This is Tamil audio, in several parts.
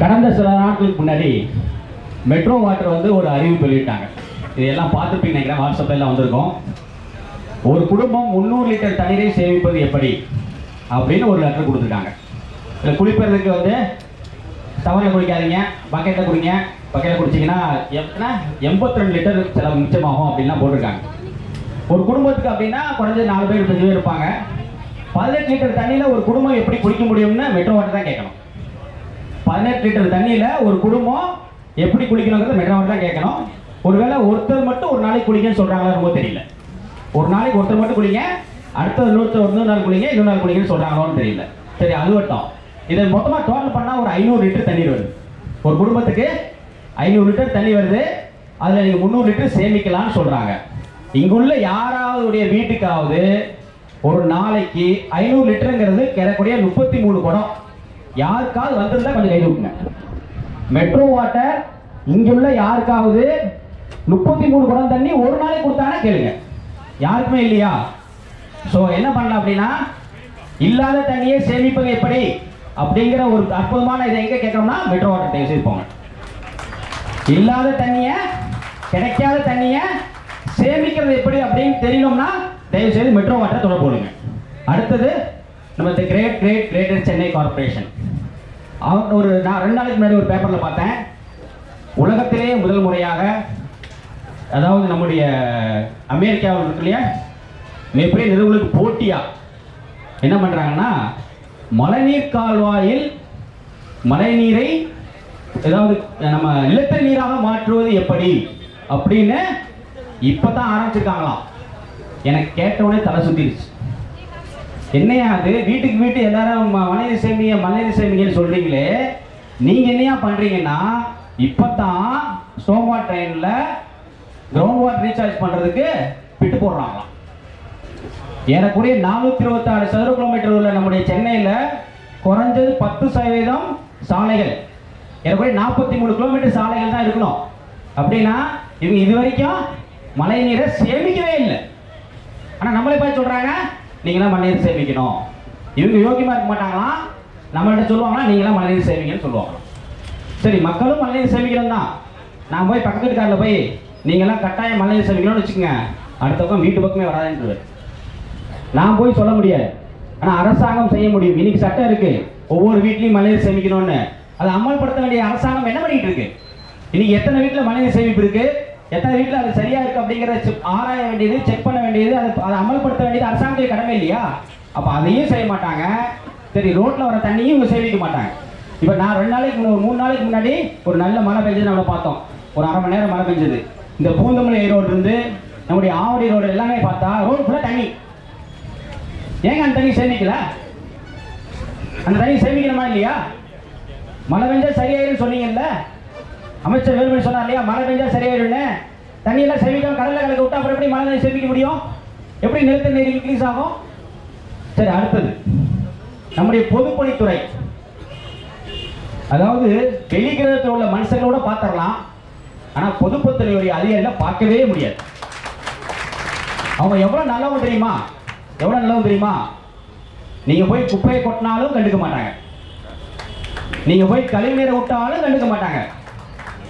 கடந்த சில நாட்களுக்கு முன்னாடி மெட்ரோ வாட்டர் வந்து ஒரு அறிவிப்பு வெளியிட்டாங்க. இதெல்லாம் பார்த்துப்பீங்க நினைக்கிறேன் வாட்ஸ்அப்பில் எல்லாம் வந்திருக்கோம். ஒரு குடும்பம் முந்நூறு லிட்டர் தண்ணீரை சேமிப்பது எப்படி அப்படின்னு ஒரு லெட்டர் கொடுத்துருக்காங்க. இதில் குளிப்பதற்கு வந்து டவரில் குடிக்காதீங்க பக்கெட்டில் குடிங்க. பக்கெட்டில் குடிச்சிங்கன்னா எப்படின்னா எண்பத்தி ரெண்டு லிட்டர் செலவு மிச்சமாகும் அப்படின்லாம் போட்டிருக்காங்க. ஒரு குடும்பத்துக்கு அப்படின்னா குறைஞ்சது நாலு பேர் அஞ்சு பேர் இருப்பாங்க. பதினெட்டு லிட்டர் தண்ணியில் ஒரு குடும்பம் எப்படி குடிக்க முடியும்னு மெட்ரோ வாட்டர் தான் கேட்கணும். பதினெட்டு லிட்டர் தண்ணியில் ஒரு குடும்பம் எப்படி குளிக்கணுங்கிறது மெட்ராமெட்டாக தான் கேட்கணும். ஒருவேளை ஒருத்தர் மட்டும் ஒரு நாளைக்கு குளிக்கன்னு சொல்கிறாங்களா ரொம்ப தெரியல. ஒரு நாளைக்கு ஒருத்தர் மட்டும் குளிங்க அடுத்த இன்னொருத்தர் ஒரு நாள் குளிங்க இன்னொரு நாள் குளிங்கன்னு சொல்கிறாங்களோன்னு தெரியல. சரி அது மட்டும். இதை மொத்தமாக டோட்டல் பண்ணால் ஒரு ஐநூறு லிட்டர் தண்ணீர் வருது. ஒரு குடும்பத்துக்கு ஐநூறு லிட்டர் தண்ணி வருது. அதில் நீங்கள் முந்நூறு லிட்டர் சேமிக்கலாம்னு சொல்கிறாங்க இங்குள்ள யாராவதுடைய வீட்டுக்காவது ஒரு நாளைக்கு ஐநூறு லிட்டருங்கிறது கிடக்கூடிய முப்பத்தி மூணு குடம். யாருக்காவது வந்திருந்தா கொஞ்சம் கை தூக்குங்க. மெட்ரோ வாட்டர் இங்குள்ள யாருக்காவது முப்பத்தி மூணு குடம் தண்ணி ஒரு நாளைக்கு கொடுத்தாங்கன்னா கேளுங்க. யாருக்குமே இல்லையா? ஸோ என்ன பண்ணலாம் அப்படின்னா இல்லாத தண்ணியை சேமிப்பது எப்படி? அப்படிங்கிற ஒரு அற்புதமான இதை எங்க கேட்கணும்னா மெட்ரோ வாட்டர் தயவு போங்க. இல்லாத தண்ணிய கிடைக்காத தண்ணிய சேமிக்கிறது எப்படி அப்படின்னு தெரியணும்னா தயவு செய்து மெட்ரோ வாட்டர் தொடர்பு கொள்ளுங்க. அடுத்தது நம்ம great great greater Chennai corporation அவங்க ஒரு நான் ரெண்டு நாளைக்கு முன்னாடி ஒரு பேப்பரில் பார்த்தேன். உலகத்திலே முதல் முறையாக அதாவது நம்முடைய அமெரிக்காவில் இருக்கு இல்லையா? மிகப்பெரிய நிறுவனங்களுக்கு போட்டியா? என்ன பண்ணுறாங்கன்னா மழைநீர் கால்வாயில் மழைநீரை ஏதாவது நம்ம நிலத்தடி நீராக மாற்றுவது எப்படி? அப்படின்னு இப்போ தான் ஆரம்பிச்சிருக்காங்களாம். எனக்கு கேட்டவுடனே தலை சுத்திருச்சு. என்னையா அது? வீட்டுக்கு வீட்டு எல்லாரும் மனைவி மழைநீர் சேமிங்க மழைநீர் சேமிங்கன்னு சொல்றீங்களே. நீங்க என்னையா பண்றீங்கன்னா இப்பதான் சோமா ட்ரெயின்ல கிரவுண்ட் வாட்டர் ரீசார்ஜ் பண்றதுக்கு பிட்டு போடுறாங்களாம். ஏறக்குறைய நானூத்தி இருபத்தாறு சதுர கிலோமீட்டர் உள்ள நம்முடைய சென்னையில குறைஞ்சது பத்து சதவீதம் சாலைகள். ஏறக்குறைய நாற்பத்தி மூணு கிலோமீட்டர் சாலைகள் தான் இருக்கணும். அப்படின்னா இவங்க இது வரைக்கும் மழை நீரை சேமிக்கவே இல்லை. ஆனா நம்மளே பார்த்து சொல்றாங்க நீங்களாம் மழைநீர் சேமிக்கணும். இவங்க யோகியமா இருக்க மாட்டாங்களாம் நம்மள்ட்ட சொல்லுவாங்களா நீங்களாம் மழைநீர் சேமிங்கன்னு சொல்லுவாங்க சரி மக்களும் மழைநீர் சேமிக்கணும் தான். நான் போய் பக்கத்து வீட்டுக்காரில் போய் நீங்களாம் கட்டாயம் மழைநீர் சேமிக்கணும்னு வச்சுக்கோங்க. அடுத்த பக்கம் வீட்டு பக்கமே வராதுன்றது நான் போய் சொல்ல முடியாது. ஆனால் அரசாங்கம் செய்ய முடியும். இன்னைக்கு சட்டம் இருக்கு. ஒவ்வொரு வீட்லேயும் மழைநீர் சேமிக்கணும்னு. அதை அமல்படுத்த வேண்டிய அரசாங்கம் என்ன பண்ணிட்டு இருக்கு? இன்னைக்கு எத்தனை வீட்டில் மழைநீர் சேமிப்பு இருக்குது எத்தனை வீட்டில் அது சரியா இருக்கு அப்படிங்கிறத ஆராய வேண்டியது செக் பண்ண வேண்டியது அதை அதை அமல்படுத்த வேண்டியது அரசாங்கத்துக்கு கடமை இல்லையா? அப்போ அதையும் செய்ய மாட்டாங்க. சரி ரோட்ல வர தண்ணியும் இவங்க சேமிக்க மாட்டாங்க. இப்போ நான் ரெண்டு நாளைக்கு ஒரு மூணு நாளைக்கு முன்னாடி ஒரு நல்ல மழை பெஞ்சது நம்ம பார்த்தோம். ஒரு அரை மணி நேரம் மழை பெஞ்சது. இந்த பூந்தமலை ரோடு இருந்து நம்முடைய ஆவடி ரோடு எல்லாமே பார்த்தா ரோடு ஃபுல்லாக தண்ணி. ஏங்க அந்த தண்ணி சேமிக்கல? அந்த தண்ணி சேமிக்கணுமா இல்லையா? மழை பெஞ்சா சரியாயிருன்னு சொன்னீங்கல்ல? அமைச்சர் வேலுமணி சொன்னார் இல்லையா? மழை பெஞ்சா சரியாயிடும்னு. தண்ணியெல்லாம் சேமிக்காம கடலில் கலக்க விட்டா அப்புறம் எப்படி மழை தண்ணி சேமிக்க முடியும்? எப்படி நிலத்தடி நீர் இன்க்ரீஸ் ஆகும்? சரி அடுத்தது. நம்முடைய பொதுப்பணித்துறை. அதாவது வெளிக்கிரகத்தில் உள்ள மனுஷங்களோட பார்த்துடலாம். ஆனால் பொதுப்பத்துறையுடைய அதிகாரியில் பார்க்கவே முடியாது. அவங்க எவ்வளோ நல்லவங்க தெரியுமா? எவ்வளோ நல்லவங்க தெரியுமா? நீங்கள் போய் குப்பையை கொட்டினாலும் கண்டுக்க மாட்டாங்க. நீங்கள் போய் கழிவு நீரை விட்டாலும் கண்டுக்க மாட்டாங்க.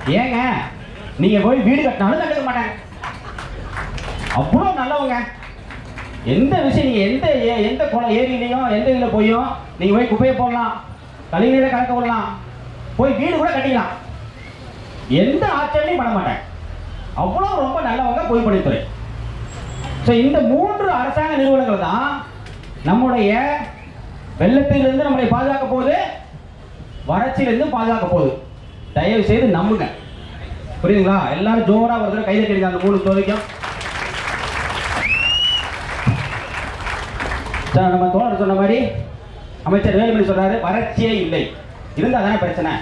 ஏங்க நீங்க போய் வீடு கட்டினாலும் கண்டுக்க மாட்டாங்க அவ்வளோ நல்லவங்க. எந்த விஷயம் நீங்கள் எந்த ஏ- எந்த குளம் ஏரியிலையும் எந்த இதில் போயும் நீங்கள் போய் குப்பையை போடலாம் கழிவு நீரை கலக்க விடலாம் போய் வீடு கூட கட்டிக்கலாம். எந்த ஆச்சரியத்தையும் பண்ண மாட்டேன். அவ்வளோ ரொம்ப நல்லவங்க பொதுப்பணித்துறை. ஸோ இந்த மூன்று அரசாங்க நிறுவனங்கள் தான் நம்முடைய வெள்ளத்திலிருந்து நம்மளை பாதுகாக்க போகுது வறட்சியிலிருந்து பாதுகாக்க போகுது. தயவு செய்து நம்புங்க. புரியுதுங்களா? எல்லாரும் ஜோரா ஒரு தடவை கை தட்டிருங்க அந்த மூணு தோதிக்கும் சார் நம்ம தோழர் சொன்ன மாதிரி அமைச்சர் வேலுமணி சொல்றாரு வறட்சியே இல்லை. இருந்தா தானே பிரச்சனை?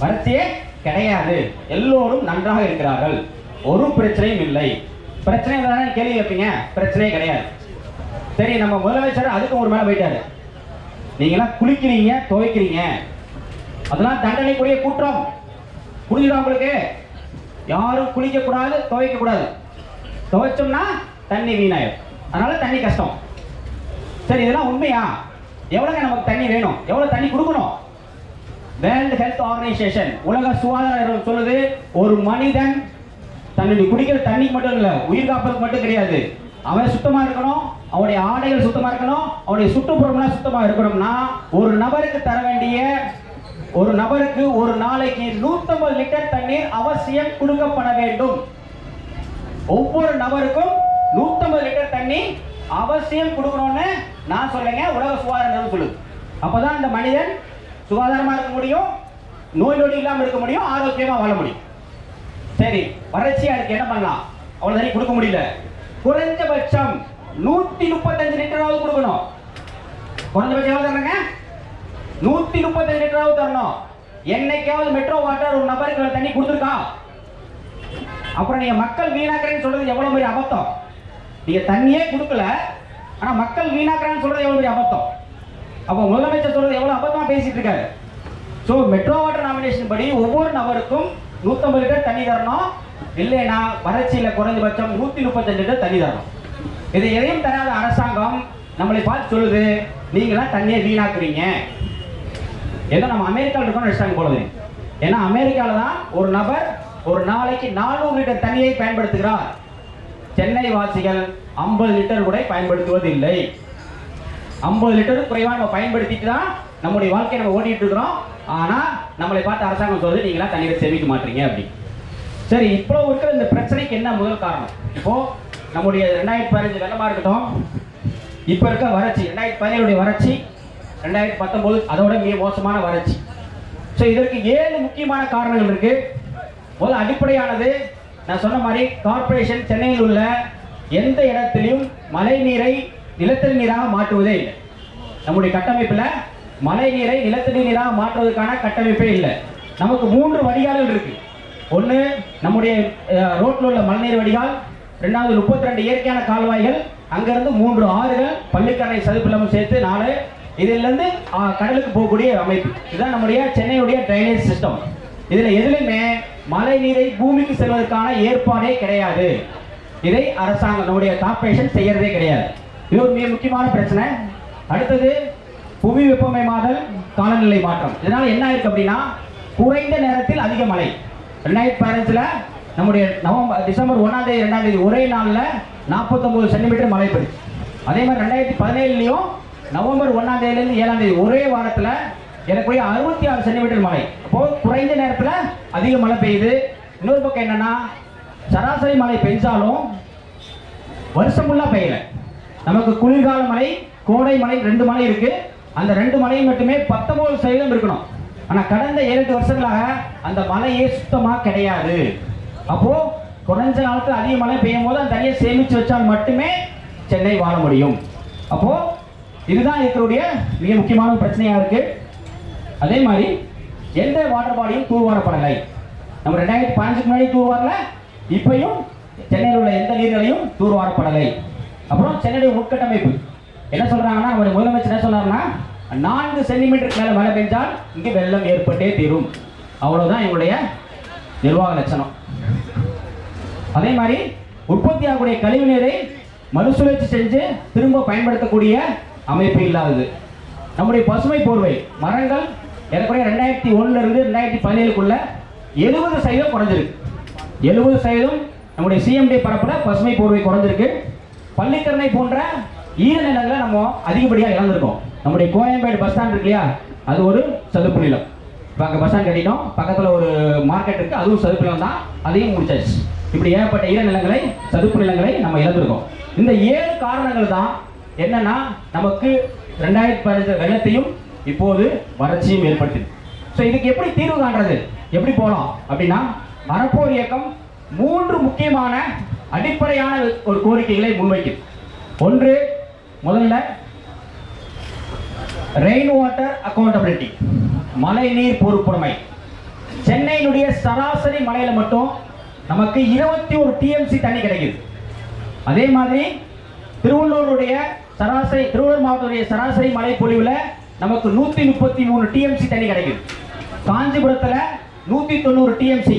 வறட்சியே கிடையாது. எல்லோரும் நன்றாக இருக்கிறார்கள். ஒரு பிரச்சனையும் இல்லை. பிரச்சனை தானே கேள்வி வைப்பீங்க பிரச்சனையே கிடையாது. சரி நம்ம முதலமைச்சர் அதுக்கும் ஒரு மேல போயிட்டாரு. நீங்களாம் குளிக்கிறீங்க துவைக்கிறீங்க. அதெல்லாம் தண்டனைக்குரிய குற்றம். புரிஞ்சுதா உங்களுக்கு? யாரும் குளிக்க கூடாது துவைக்க கூடாது துவைச்சோம்னா தண்ணி வீணாயிடும் அதனால தண்ணி கஷ்டம். சரி இதெல்லாம் உண்மையா? எவ்வளோங்க நமக்கு தண்ணி வேணும்? எவ்வளோ தண்ணி கொடுக்கணும்? வேர்ல்டு ஹெல்த் ஆர்கனைசேஷன் உலக சுகாதார சொல்லுது ஒரு மனிதன் தன்னுடைய குடிக்கிற தண்ணிக்கு மட்டும் இல்லை உயிர் காப்பதுக்கு மட்டும் கிடையாது. அவன் சுத்தமா இருக்கணும் அவனுடைய ஆடைகள் சுத்தமா இருக்கணும் அவனுடைய சுற்றுப்புறம்லாம் சுத்தமா இருக்கணும்னா ஒரு நபருக்கு தர வேண்டிய ஒரு நபருக்கு ஒரு நாளைக்கு 150 லிட்டர் தண்ணீர் அவசியம் கொடுக்கப்பட வேண்டும். ஒவ்வொரு நபருக்கும் 150 லிட்டர் தண்ணி அவசியம் கொடுக்கணும்னு நான் சொல்லுங்க உலக சுகாதார நிறுவனம் சொல்லுது அப்பதான் இந்த மனிதன் சுகாதாரமா இருக்க முடியும் நோய் நொடி இல்லாமல் இருக்க முடியும் ஆரோக்கியமா வாழ முடியும். சரி வறட்சியா இருக்கு என்ன பண்ணலாம்? அவ்வளவு தண்ணி கொடுக்க முடியல. குறைஞ்சபட்சம் நூத்தி முப்பத்தஞ்சு லிட்டராவது கொடுக்கணும். குறைஞ்சபட்சம் எவ்வளவு தரணுங்க நூத்தி முப்பத்தஞ்சு லிட்டராவது தரணும். என்னைக்காவது மெட்ரோ வாட்டர் ஒரு நபருக்கு தண்ணி கொடுத்துருக்கா? அப்புறம் நீங்க மக்கள் வீணாக்குறேன்னு சொல்றது எவ்வளவு பெரிய அபத்தம்? நீங்க தண்ணியே கொடுக்கல ஆனா மக்கள் வீணாக்குறேன்னு சொல்றது எவ்வளவு பெரிய அபத்தம்? அப்போ முதலமைச்சர் சொல்றது எவ்வளவு அபத்தமா பேசிட்டு இருக்காரு? ஸோ மெட்ரோ வாட்டர் நாமினேஷன் படி ஒவ்வொரு நபருக்கும் 150 லிட்டர் தண்ணி தரணும். இல்லைன்னா வறட்சியில குறைஞ்சபட்சம் நூத்தி முப்பத்தஞ்சு லிட்டர் தண்ணி தரணும். இது எதையும் தராத அரசாங்கம் நம்மளை பார்த்து சொல்லுது நீங்களாம் தண்ணியை வீணாக்குறீங்க. ஏதோ நம்ம அமெரிக்காவில் இருக்கோம்னு நினைச்சாங்க போலது ஏன்னா அமெரிக்காவில் தான் ஒரு நபர் ஒரு நாளைக்கு நானூறு லிட்டர் தண்ணியை பயன்படுத்துகிறார். சென்னை வாசிகள் 50 லிட்டர் கூட பயன்படுத்துவதில்லை. 50 லிட்டர் குறைவாக நம்ம பயன்படுத்திட்டு தான் நம்முடைய வாழ்க்கையை நம்ம ஓட்டிட்டு இருக்கிறோம். ஆனால் நம்மளை பார்த்து அரசாங்கம் சொல்லுது நீங்களா தண்ணீரை சேமிக்க மாட்டீங்க அப்படி சரி இப்போ இருக்கிற இந்த பிரச்சனைக்கு என்ன முதல் காரணம்? இப்போ நம்முடைய ரெண்டாயிரத்தி பதினஞ்சு வெள்ளமாக இருக்கட்டும் இப்போ இருக்க வறட்சி ரெண்டாயிரத்தி பதினேழுடைய வறட்சி ரெண்டாயிரத்தி பத்தொன்பது அதோட மிக மோசமான வறட்சி. ஸோ இதற்கு ஏழு முக்கியமான காரணங்கள் இருக்கு. முதல் அடிப்படையானது நான் சொன்ன மாதிரி கார்ப்பரேஷன் சென்னையில் உள்ள எந்த இடத்திலையும் மழை நீரை நிலத்தடி நீராக மாற்றுவதே இல்லை. நம்முடைய கட்டமைப்பில் மழை நீரை நிலத்தடி நீராக மாற்றுவதற்கான கட்டமைப்பே இல்லை. நமக்கு மூன்று வடிகால்கள் இருக்கு. ஒன்று நம்முடைய ரோட்டில் உள்ள மழைநீர் வடிகால் ரெண்டாவது முப்பத்தி ரெண்டு இயற்கையான கால்வாய்கள் அங்கிருந்து மூன்று ஆறுகள் பள்ளிக்கரணை சதுப்பிலமும் சேர்த்து நாலு இதிலிருந்து கடலுக்கு போகக்கூடிய அமைப்பு. இதுதான் நம்முடைய சென்னையுடைய ட்ரைனேஜ் சிஸ்டம் இதில் எதுலையுமே மழை நீரை பூமிக்கு செல்வதற்கான ஏற்பாடே கிடையாது. இதை அரசாங்கம் நம்முடைய கார்பரேஷன் செய்யறதே கிடையாது. இது ஒரு மிக முக்கியமான பிரச்சனை. அடுத்தது புவி வெப்பமயமாதல் காலநிலை மாற்றம். இதனால் என்ன ஆயிருக்கு அப்படின்னா குறைந்த நேரத்தில் அதிக மழை. ரெண்டாயிரத்தி பதினஞ்சில் நம்முடைய நவம்பர் டிசம்பர் ஒன்றாம் தேதி ரெண்டாம் தேதி ஒரே நாளில் நாற்பத்தொம்பது சென்டிமீட்டர் மழை பெய்யுது அதே மாதிரி ரெண்டாயிரத்தி பதினேழுலையும் நவம்பர் ஒன்றாம் தேதியிலேருந்து ஏழாம் தேதி ஒரே வாரத்தில் எனக்குரிய அறுபத்தி ஆறு சென்டிமீட்டர் மழை. அப்போ குறைந்த நேரத்தில் அதிக மழை பெய்யுது. இன்னொரு பக்கம் என்னன்னா சராசரி மழை பெஞ்சாலும் வருஷம் ஃபுல்லாக பெய்யல. நமக்கு குளிர்கால மழை கோடை மழை ரெண்டு மழை இருக்கு. அந்த ரெண்டு மழையும் மட்டுமே பத்தொன்பது சதவீதம் இருக்கணும். ஆனா கடந்த ஏழு வருஷங்களாக அந்த மழையே சுத்தமா கிடையாது. அப்போ குறைஞ்ச நாளுக்கு அதிக மழை பெய்யும் போது அந்த தண்ணியை சேமிச்சு வச்சால் மட்டுமே சென்னை வாழ முடியும். அப்போது இதுதான் இருக்கிறடைய மிக முக்கியமான பிரச்சனையாக இருக்கு. அதே மாதிரி எந்த வாட்டர் பாடியும் தூர்வாரப்படலை. நம்ம ரெண்டாயிரத்தி பதினஞ்சுக்கு முன்னாடி தூர்வாரல இப்பயும் சென்னையில் உள்ள எந்த நீர்நிலையும் தூர்வாரப்படலை. அப்புறம் சென்னையுடைய உட்கட்டமைப்பு என்ன சொல்றாங்கன்னா அவர் முதலமைச்சர் என்ன சொன்னார்னா நான்கு சென்டிமீட்டருக்கு மேலே மழை பெஞ்சால் இங்கே வெள்ளம் ஏற்பட்டே தீரும். அவ்வளவுதான் எங்களுடைய நிர்வாக லட்சணம். அதே மாதிரி உற்பத்தி ஆகக்கூடிய கழிவு நீரை மறுசுழற்சி செஞ்சு திரும்ப பயன்படுத்தக்கூடிய அமைப்பு இல்லாதது. நம்முடைய பசுமை போர்வை மரங்கள் ஏறக்குறைய ரெண்டாயிரத்தி ஒண்ணுல இருந்து ரெண்டாயிரத்தி பதினேழுக்குள்ள எழுபது சதவீதம் குறைஞ்சிருக்கு. எழுபது சதவீதம் நம்முடைய சிஎம்டி பரப்புல பசுமை போர்வை குறைஞ்சிருக்கு. பள்ளிக்கரணை போன்ற ஈரநிலங்களை நம்ம அதிகப்படியாக இழந்திருக்கோம். நம்முடைய கோயம்பேடு பஸ் ஸ்டாண்ட் இருக்கு இல்லையா? அது ஒரு சதுப்பு நிலம். இப்போ அங்கே பஸ் ஸ்டாண்ட் கட்டிட்டோம். பக்கத்தில் ஒரு மார்க்கெட் இருக்குது அதுவும் சதுப்பு நிலம் தான். அதையும் முடிச்சாச்சு. இப்படி ஏகப்பட்ட ஈரநிலங்களை சதுப்பு நிலங்களை நம்ம இழந்திருக்கோம். இந்த ஏழு காரணங்கள் தான் என்னன்னா நமக்கு ரெண்டாயிரத்தி பதினஞ்சு வெள்ளத்தையும் இப்போது வறட்சியும் ஏற்படுத்துது. ஸோ இதுக்கு எப்படி தீர்வு காண்றது? எப்படி போகலாம் அப்படின்னா அறப்போர் இயக்கம் மூன்று முக்கியமான அடிப்படையான ஒரு கோரிக்கைகளை முன்வைக்குது. ஒன்று முதல்ல ரெயின் வாட்டர் அக்கௌண்டபிலிட்டி மழை நீர் பொறுப்புடைமை. சென்னையினுடைய சராசரி மழையில மட்டும் நமக்கு இருபத்தி ஒரு டிஎம்சி தண்ணி கிடைக்குது. அதே மாதிரி திருவள்ளூருடைய சராசரி திருவள்ளூர் மாவட்டத்துடைய சராசரி மழை பொழிவில் நமக்கு நூற்றி முப்பத்தி மூணு டிஎம்சி தண்ணி கிடைக்கும் காஞ்சிபுரத்தில் நூற்றி தொண்ணூறு டிஎம்சி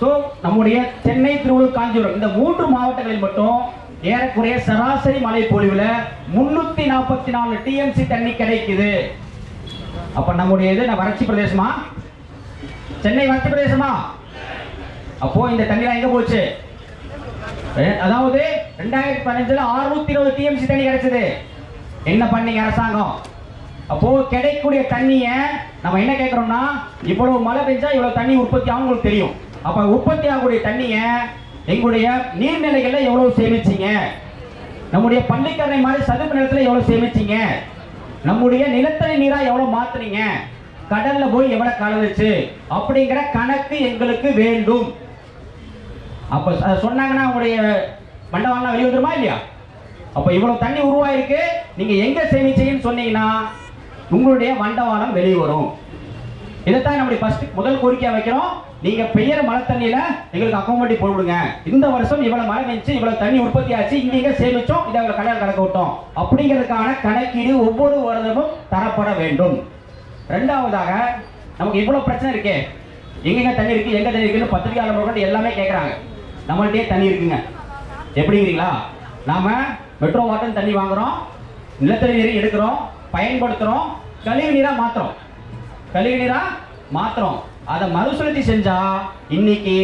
ஸோ நம்முடைய சென்னை திருவள்ளூர் காஞ்சிபுரம் இந்த மூன்று மாவட்டங்களில் மட்டும் ஏறக்குறைய சராசரி மழை பொழிவில் முன்னூத்தி நாற்பத்தி நாலு டிஎம்சி தண்ணி கிடைக்குது. அப்ப நம்முடைய இது வறட்சி பிரதேசமா? சென்னை வறட்சி பிரதேசமா? அப்போ இந்த தண்ணி எங்க போச்சு? அதாவது ரெண்டாயிரத்தி பதினஞ்சுல அறுநூத்தி இருபது டிஎம்சி தண்ணி கிடைச்சது. என்ன பண்ணீங்க அரசாங்கம்? அப்போ கிடைக்கக்கூடிய தண்ணிய நம்ம என்ன கேட்கிறோம்னா இவ்வளவு மழை பெஞ்சா இவ்வளவு தண்ணி உற்பத்தி ஆகும் உங்களுக்கு தெரியும். அப்ப உற்பத்தி ஆகக்கூடிய தண்ணிய எங்களுடைய நீர்நிலைகள்ல எவ்வளவு சேமிச்சீங்க? நம்முடைய பள்ளிக்கரணை மாதிரி சதுப்பு நிலத்துல எவ்வளவு சேமிச்சீங்க? நம்முடைய நிலத்தடி நீரா எவ்வளவு மாத்துறீங்க கடல்ல போய் எவ்வளவு கலந்துச்சு அப்படிங்கிற கணக்கு எங்களுக்கு வேண்டும். அப்போ சொன்னாங்கன்னா உங்களுடைய மண்டபம்லாம் வெளியே வந்துருமா இல்லையா? அப்போ இவ்வளோ தண்ணி உருவாயிருக்கு. நீங்கள் எங்கே சேமிச்சீங்கன்னு சொன்னீங்கன்னா உங்களுடைய மண்டவாளம் வெளியே வரும். இதைத்தான் நம்முடைய ஃபர்ஸ்ட் முதல் கோரிக்கையாக வைக்கிறோம். நீங்கள் பெய்யற மழை தண்ணியில் எங்களுக்கு அக்கௌண்ட் போட்டு இந்த வருஷம் இவ்வளோ மழை பெஞ்சு இவ்வளோ தண்ணி உற்பத்தி ஆச்சு இங்கே சேமித்தோம் சேமிச்சோம் இதை இவ்வளவு கடையில் கலக்க விட்டோம். அப்படிங்கிறதுக்கான கணக்கீடு ஒவ்வொரு வருடமும் தரப்பட வேண்டும். ரெண்டாவதாக நமக்கு இவ்வளோ பிரச்சனை இருக்கே. எங்கெங்க தண்ணி இருக்கு எங்க தண்ணி இருக்குன்னு பத்திரிகையாளர்கள் எல்லாமே கேட்குறாங்க நம்மள்ட்டே தண்ணி இருக்குங்க. எப்படிங்கிறீங்களா? நாம மெட்ரோ வாட்டர் தண்ணி வாங்குறோம் நிலத்தடி நீரை எடுக்கிறோம் பயன்படுத்துறோம் கழிவு நீரா மாற்றுறோம் கழிவு நீரா மாத்துறோம். அதை மறுசுழற்சி செஞ்சா இன்னைக்கு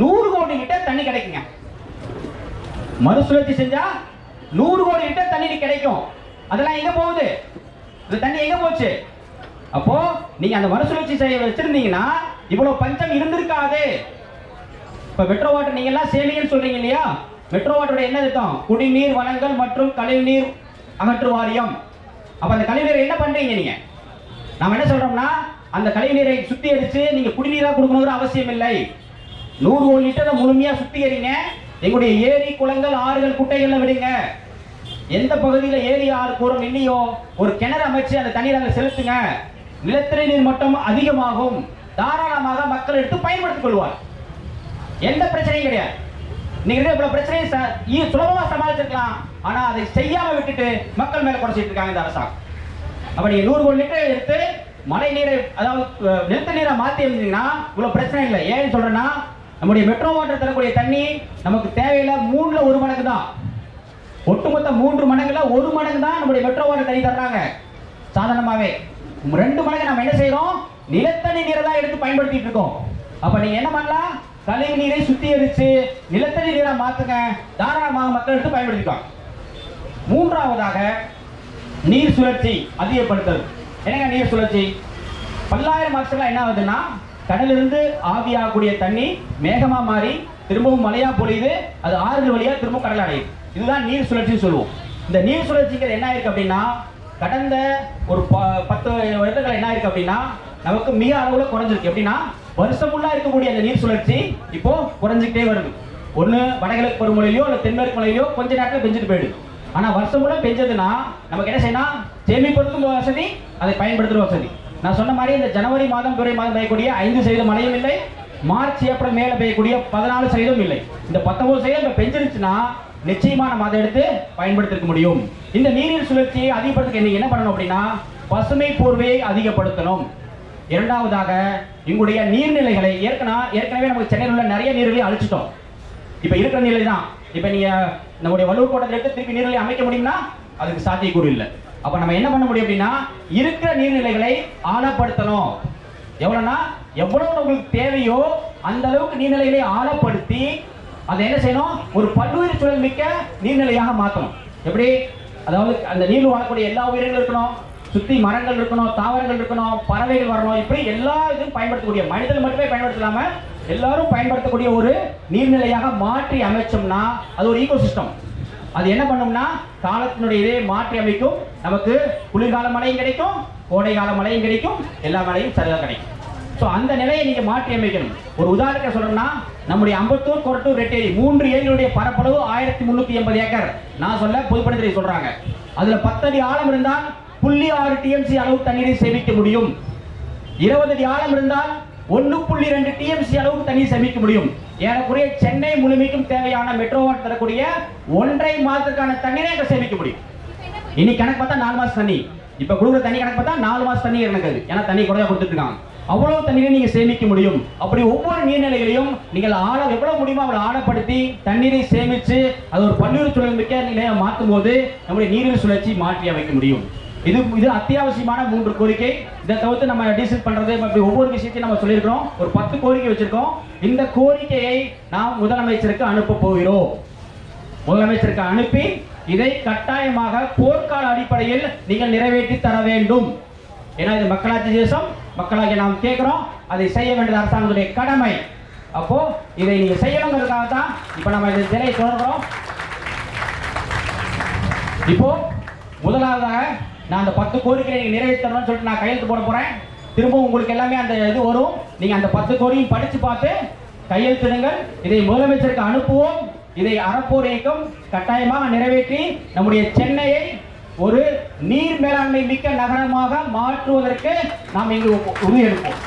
நூறு கோடி கிட்ட தண்ணி கிடைக்குங்க. மறுசுழற்சி செஞ்சா நூறு கோடி கிட்ட தண்ணி கிடைக்கும். அதெல்லாம் எங்க போகுது? இந்த தண்ணி எங்க போச்சு? அப்போ நீங்க அந்த மறுசுழற்சி செய்ய வச்சிருந்தீங்கன்னா இவ்வளவு பஞ்சம் இருந்திருக்காது. இப்போ மெட்ரோ வாட்டர் நீங்கள்லாம் எல்லாம் சொல்கிறீங்க இல்லையா? மெட்ரோ வாட்டரோட என்ன திட்டம்? குடிநீர் வளங்கள் மற்றும் கழிவுநீர் அகற்று வாரியம். அப்போ அந்த கழிவுநீரை என்ன பண்ணுறீங்க நீங்கள் நம்ம என்ன சொல்கிறோம்னா அந்த கழிவுநீரை சுத்திகரித்து நீங்கள் குடிநீராக கொடுக்கணுங்கிற அவசியம் இல்லை. நூறு ஒரு லிட்டரை முழுமையாக சுத்திகரிங்க. எங்களுடைய ஏரி குளங்கள் ஆறுகள் குட்டைகளில் விடுங்க. எந்த பகுதியில் ஏரி ஆறு கூறம் இல்லையோ ஒரு கிணறு அமைச்சு அந்த தண்ணீர் அங்கே செலுத்துங்க. நிலத்தடி நீர் மட்டம் அதிகமாகும். தாராளமாக மக்கள் எடுத்து பயன்படுத்திக் கொள்வார் எந்த பிரச்சனையும் கிடையாது. நீங்க இவ்வளவு பிரச்சனையும் சார் ஈ- சுலபமா சமாளிச்சிருக்கலாம். ஆனா அதை செய்யாம விட்டுட்டு மக்கள் மேல குறைச்சிட்டு இருக்காங்க இந்த அரசாங்கம். அப்ப நீங்க நூறு கோடி லிட்டர் எடுத்து மழை நீரை அதாவது நிலத்த நீரை மாத்தி இருந்தீங்கன்னா இவ்வளவு பிரச்சனை இல்லை. ஏன்னு சொல்றேன்னா நம்முடைய மெட்ரோ வாட்டர் தரக்கூடிய தண்ணி நமக்கு தேவையில்ல. மூணுல ஒரு மடங்கு தான். ஒட்டுமொத்த மூன்று மடங்குல ஒரு மடங்கு தான் நம்முடைய மெட்ரோ வாட்டர் தண்ணி தர்றாங்க. சாதாரணமாவே. ரெண்டு மடங்கு நம்ம என்ன செய்யறோம் நிலத்தடி நீரை தான் எடுத்து பயன்படுத்திட்டு இருக்கோம். அப்ப நீங்க என்ன பண்ணலாம்? கழிவு நீரை சுத்திகரித்து நிலத்தடி நீரை மாத்துங்க. தாராளமாக மக்கள் எடுத்து பயன்படுத்திக்கலாம். மூன்றாவதாக நீர் சுழற்சி அதிகப்படுத்தல். என்னங்க நீர் சுழற்சி? பல்லாயிரம் வருஷங்களா என்ன ஆகுதுன்னா கடலிலிருந்து ஆவியாகக்கூடிய தண்ணி மேகமாக மாறி திரும்பவும் மழையாக பொழியுது. அது ஆறுகள் வழியாக திரும்பவும் கடல் அடையுது. இதுதான் நீர் சுழற்சின்னு சொல்லுவோம். இந்த நீர் சுழற்சிங்கிறது என்ன ஆயிருக்கு அப்படின்னா கடந்த ஒரு ப- பத்து வருடங்கள் என்ன ஆயிருக்கு அப்படின்னா நமக்கு மிக அளவில் குறைஞ்சிருக்கு. எப்படின்னா வருஷம் ஃபுல்லா இருக்கக்கூடிய அந்த நீர் சுழற்சி இப்போ குறைஞ்சிக்கிட்டே வருது. ஒண்ணு வடகிழக்கு பருவமழையிலயோ அல்ல தென்மேற்கு மலையிலோ கொஞ்ச நேரத்தில் பெஞ்சிட்டு போயிடுது. ஆனா வருஷம் முழுவதும் பெஞ்சதுன்னா நமக்கு என்ன செய்யணும் சேமிப்படுத்தும் வசதி அதை பயன்படுத்துற வசதி. நான் சொன்ன மாதிரி இந்த ஜனவரி மாதம் துறை மாதம் பெய்யக்கூடிய ஐந்து சதவீத மழையும் இல்லை. மார்ச் ஏப்ரல் மேல பெய்யக்கூடிய பதினாலு சதவீதம் இல்லை. இந்த பத்தொன்பது சதவீதம் இப்ப பெஞ்சிருச்சுன்னா நிச்சயமா நம்ம அதை எடுத்து பயன்படுத்திருக்க முடியும். இந்த நீரின் சுழற்சியை அதிகப்படுத்த என்ன பண்ணணும் அப்படின்னா பசுமை போர்வையை அதிகப்படுத்தணும். இரண்டாவதாக எங்களுடைய நீர்நிலைகளை ஏற்கனவே ஏற்கனவே நமக்கு சென்னையில் உள்ள நிறைய நீர்களை அழிச்சிட்டோம். இப்ப இருக்கிற நிலை தான். இப்ப நீங்கள் நம்முடைய வள்ளுவர் கோட்டத்தில் எடுத்து திருப்பி நீர்நிலை அமைக்க முடியும்னா அதுக்கு சாத்தியக்கூறு இல்லை. அப்ப நம்ம என்ன பண்ண முடியும் அப்படின்னா இருக்கிற நீர்நிலைகளை ஆழப்படுத்தணும். எவ்வளவுனா எவ்வளவு உங்களுக்கு தேவையோ அந்த அளவுக்கு நீர்நிலைகளை ஆழப்படுத்தி அதை என்ன செய்யணும்? ஒரு பல்லுயிர் சூழல் மிக்க நீர்நிலையாக மாற்றணும் எப்படி? அதாவது அந்த நீர் வாழக்கூடிய எல்லா உயிரினங்களும் இருக்கணும். சுற்றி மரங்கள் இருக்கணும் தாவரங்கள் இருக்கணும் பறவைகள் வரணும். இப்படி எல்லா இதுவும் பயன்படுத்தக்கூடிய மனிதர்கள் மட்டுமே பயன்படுத்தலாம எல்லாரும் பயன்படுத்தக்கூடிய ஒரு நீர்நிலையாக மாற்றி அமைச்சோம்னா அது ஒரு ஈகோசிஸ்டம் அது என்ன பண்ணும்னா காலத்தினுடைய இதே மாற்றி அமைக்கும். நமக்கு குளிர்கால மழையும் கிடைக்கும் கோடைகால மழையும் கிடைக்கும் எல்லா மழையும் சரியாக கிடைக்கும். ஸோ அந்த நிலையை நீங்கள் மாற்றி அமைக்கணும். ஒரு உதாரணத்தை சொல்லணும்னா நம்முடைய அம்பத்தூர் கொரட்டூர் ரெட்டேரி மூன்று ஏரியுடைய பரப்பளவு ஆயிரத்தி முந்நூற்றி எண்பது ஏக்கர். நான் சொல்ல பொதுப்பணித்துறை சொல்கிறாங்க அதில் பத்தடி ஆழம் இருந்தால் புள்ளி ஆறு டிஎம்சி அளவு தண்ணீரை சேமிக்க முடியும். இருபது அடி ஆழம் இருந்தால் ஒன்று புள்ளி ரெண்டு டிஎம்சி அளவுக்கு தண்ணீர் சேமிக்க முடியும். ஏறக்குறைய சென்னை முழுமைக்கும் தேவையான மெட்ரோ தரக்கூடிய ஒன்றை மாதத்துக்கான தண்ணீரை அங்கே சேமிக்க முடியும். இனி கணக்கு பார்த்தா நாலு மாசம் தண்ணி. இப்ப கொடுக்குற தண்ணி கணக்கு பார்த்தா நாலு மாசம் தண்ணி எனக்கு ஏன்னா தண்ணி குறையா கொடுத்துட்டு இருக்காங்க அவ்வளவு தண்ணீரை நீங்க சேமிக்க முடியும். அப்படி ஒவ்வொரு நீர்நிலைகளையும் நீங்கள் ஆழம் எவ்வளவு முடியுமோ அவளை ஆழப்படுத்தி தண்ணீரை சேமிச்சு அது ஒரு பன்னீர் சுழல் மிக்க நிலையை மாற்றும் போது நம்முடைய நீரில் சுழற்சி மாற்றி அமைக்க முடியும். இது இது அத்தியாவசியமான மூன்று கோரிக்கை. இதை தவிர்த்து நம்ம டீசல் பண்றது அப்படி ஒவ்வொரு விஷயத்தையும் நம்ம சொல்லியிருக்கிறோம். ஒரு பத்து கோரிக்கை வச்சிருக்கோம். இந்த கோரிக்கையை நாம் முதலமைச்சருக்கு அனுப்ப போகிறோம். முதலமைச்சருக்கு அனுப்பி இதை கட்டாயமாக போர்க்கால அடிப்படையில் நீங்கள் நிறைவேற்றி தர வேண்டும். ஏன்னா இது மக்களாட்சி தேசம். மக்களாகிய நாம் கேட்கிறோம். அதை செய்ய வேண்டியது அரசாங்கத்துடைய கடமை. அப்போ இதை நீங்க செய்யணுங்கிறதுக்காக தான் இப்போ நம்ம இந்த சிலையை தொடர்கிறோம். இப்போ முதலாவதாக நான் அந்த பத்து கோரிக்கையை நீங்கள் நிறைவேற்றணும்னு சொல்லிட்டு நான் கையெழுத்து போட போகிறேன் திரும்பவும் உங்களுக்கு எல்லாமே அந்த இது வரும். நீங்கள் அந்த பத்து கோரியும் படித்து பார்த்து கையெழுத்திடுங்கள். இதை முதலமைச்சருக்கு அனுப்புவோம். இதை அறப்போர் இயக்கம் கட்டாயமாக நிறைவேற்றி நம்முடைய சென்னையை ஒரு நீர் மேலாண்மை மிக்க நகரமாக மாற்றுவதற்கு நாம் இங்கு உறுதியெடுப்போம்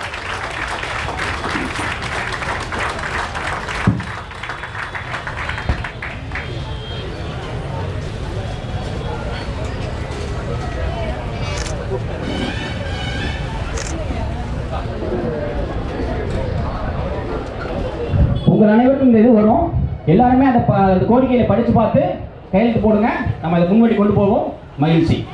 உங்கள் அனைவருக்கும் இந்த இது வரும். எல்லாருமே அந்த ப- அந்த கோரிக்கையில படிச்சு பார்த்து கையெழுத்து போடுங்க. நம்ம அதை முன்வழி கொண்டு போவோம். மகிழ்ச்சி.